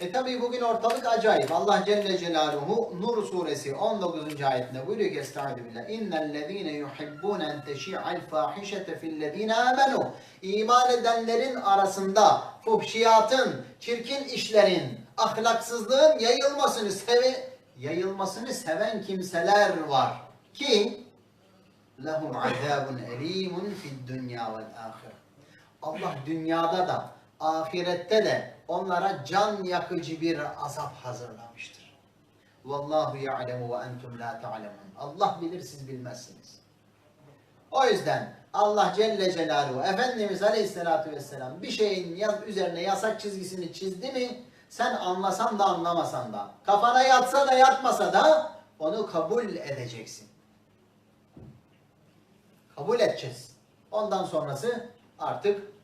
E tabi bugün ortalık acayip. Allah Celle Celaluhu Nur suresi 19. ayetinde buyuruyor ki Estaizu billah. İnnellezîne yuhibbûne en teşi'al fâhişete fillezîne âmenû. İman edenlerin arasında fuhşiyatın, çirkin işlerin, ahlaksızlığın yayılmasını seve, yayılmasını seven kimseler var. Ki lehum azabun elimun fid dünya vel ahire. Allah dünyada da ahirette de onlara can yakıcı bir azap hazırlamıştır. Vallahu ya'lemu ve entum la ta'lemun. Allah bilir siz bilmezsiniz. O yüzden Allah Celle Celaluhu Efendimiz Aleyhisselatü Vesselam bir şeyin üzerine yasak çizgisini çizdi mi sen anlasan da anlamasan da kafana yatsa da yatmasa da onu kabul edeceksin. Kabul edeceğiz. Ondan sonrası artık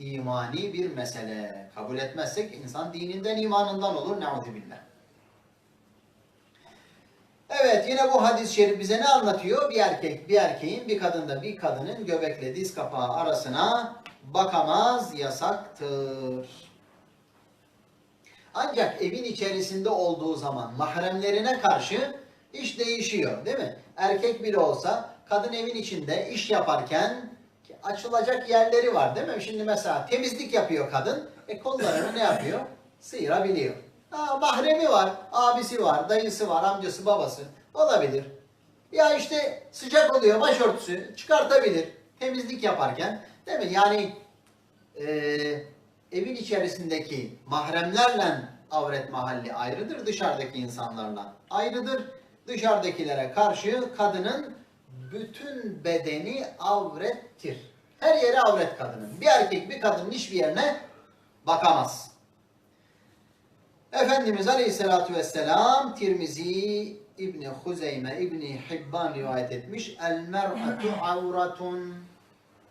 imani bir mesele. Kabul etmezsek insan dininden imanından olur. Ne'udübillah. Evet yine bu hadis-i şerif bize ne anlatıyor? Bir erkek bir erkeğin bir kadında bir kadının göbekle diz kapağı arasına bakamaz yasaktır. Ancak evin içerisinde olduğu zaman mahremlerine karşı iş değişiyor değil mi? Erkek bile olsa kadın evin içinde iş yaparken açılacak yerleri var değil mi? Şimdi mesela temizlik yapıyor kadın. E kollarını ne yapıyor? Sıyırabiliyor. Ha, mahremi var, abisi var, dayısı var, amcası, babası. Olabilir. Ya işte sıcak oluyor başörtüsü çıkartabilir temizlik yaparken. Değil mi? Yani e, evin içerisindeki mahremlerle avret mahalli ayrıdır. Dışarıdaki insanlarla ayrıdır. Dışarıdakilere karşı kadının bütün bedeni avrettir. Her yeri avret kadının. Bir erkek bir kadının hiçbir yerine bakamaz. Efendimiz Aleyhisselatü Vesselam Tirmizi İbni Huzeyme İbni Hibban rivayet etmiş. El mer'atu avratun.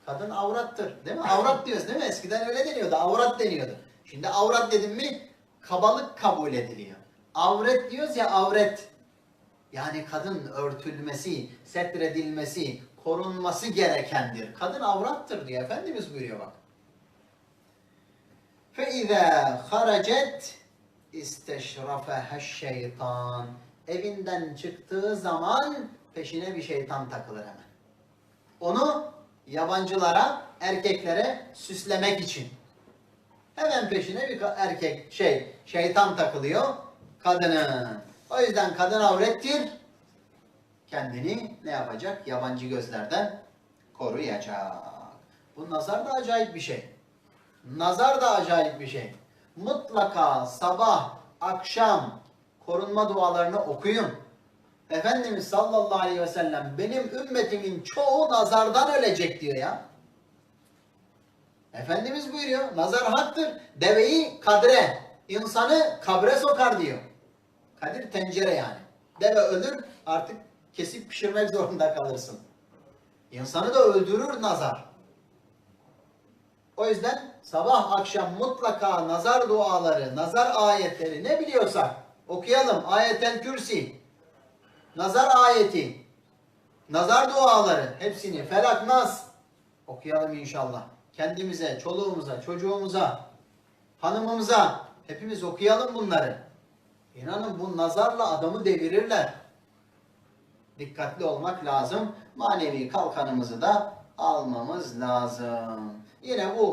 Kadın avrattır. Değil mi? Avrat diyoruz değil mi? Eskiden öyle deniyordu. Avrat deniyordu. Şimdi avrat dedim mi kabalık kabul ediliyor. Avret diyoruz ya avret. Yani kadın örtülmesi, setredilmesi, korunması gerekendir. Kadın avrattır diye Efendimiz buyuruyor bak. فَاِذَا خَرَجَتْ اِسْتَشْرَفَهَا şeytan. Evinden çıktığı zaman peşine bir şeytan takılır hemen. Onu yabancılara, erkeklere süslemek için. Hemen peşine bir erkek şey, şeytan takılıyor kadının. o yüzden kadın avrettir. Kendini ne yapacak? Yabancı gözlerden koruyacak. Bu nazar da acayip bir şey. Nazar da acayip bir şey. Mutlaka sabah, akşam korunma dualarını okuyun. Efendimiz sallallahu aleyhi ve sellem benim ümmetimin çoğu nazardan ölecek diyor ya. Efendimiz buyuruyor. Nazar haktır. Deveyi kadre, insanı kabre sokar diyor. Kadir tencere yani. Deve ölür artık kesip pişirmek zorunda kalırsın. İnsanı da öldürür nazar. O yüzden sabah akşam mutlaka nazar duaları, nazar ayetleri ne biliyorsak okuyalım. Ayetel Kürsi, nazar ayeti, nazar duaları hepsini felak nas okuyalım inşallah. Kendimize, çoluğumuza, çocuğumuza, hanımımıza hepimiz okuyalım bunları. İnanın bu nazarla adamı devirirler. Dikkatli olmak lazım. Manevi kalkanımızı da almamız lazım. Yine bu